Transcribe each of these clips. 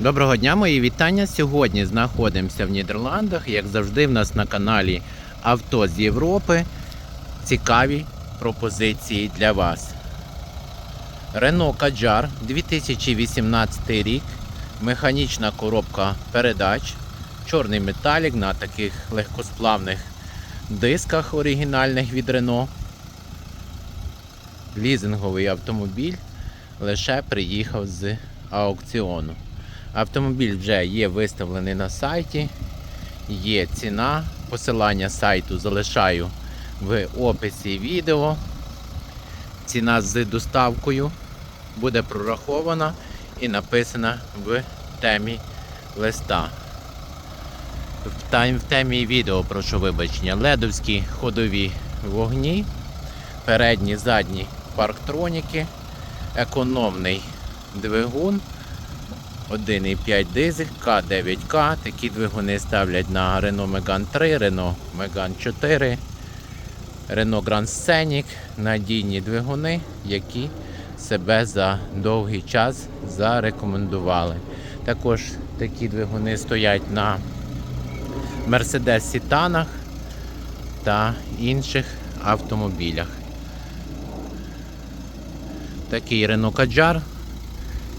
Доброго дня, мої вітання. Сьогодні знаходимося в Нідерландах. Як завжди, в нас на каналі Авто з Європи. Цікаві пропозиції для вас. Renault Kadjar 2018 рік. Механічна коробка передач. Чорний металік на таких легкосплавних дисках оригінальних від Renault. Лізинговий автомобіль лише приїхав з аукціону. Автомобіль вже є виставлений на сайті, є ціна. Посилання сайту залишаю в описі відео. Ціна з доставкою буде прорахована і написана в темі листа. В тем- в темі відео, прошу вибачення, ледовські ходові вогні, передні, задні парктроніки, економний двигун. 1,5 дизель К9К. Такі двигуни ставлять на Renault Megane 3, Renault Megane 4, Renault Grand Scenic. Надійні двигуни, які себе за довгий час зарекомендували. Також такі двигуни стоять на Mercedes Сітанах та інших автомобілях. Такий Renault Kadjar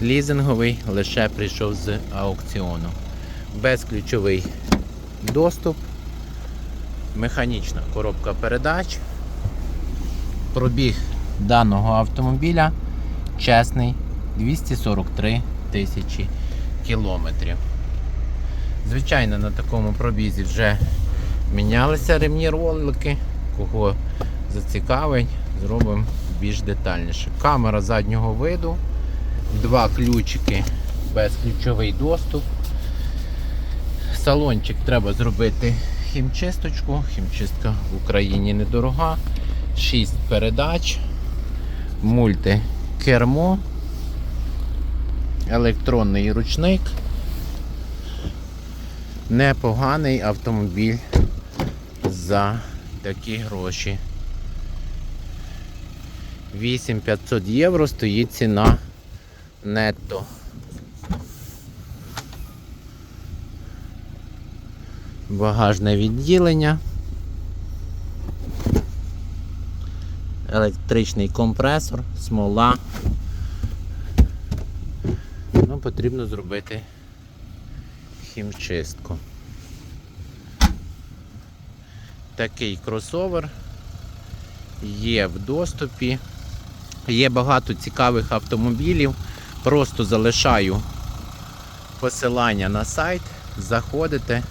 лізинговий лише прийшов з аукціону. Безключовий доступ, механічна коробка передач. Пробіг даного автомобіля чесний 243 тисячі кілометрів. Звичайно, на такому пробізі вже мінялися ремні ролики. Кого зацікавить, зробимо більш детальніше. Камера заднього виду два ключики, безключовий доступ. Салончик треба зробити хімчисточку. Хімчистка в Україні недорога. 6 передач, мультикермо, електронний ручник. Непоганий автомобіль за такі гроші. 8500 євро стоїть ціна нетто. Багажне відділення. Електричний компресор, смола. Ну, потрібно зробити хімчистку. Такий кросовер є в доступі. Є багато цікавих автомобілів. Просто залишаю посилання на сайт, заходите,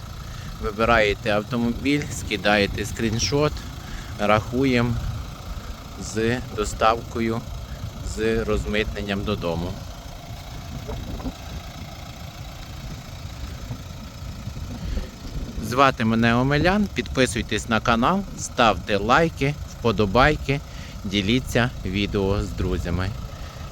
вибираєте автомобіль, скидаєте скріншот, рахуємо з доставкою, з розмитненням додому. Звати мене Омелян, підписуйтесь на канал, ставте лайки, вподобайки, діліться відео з друзями.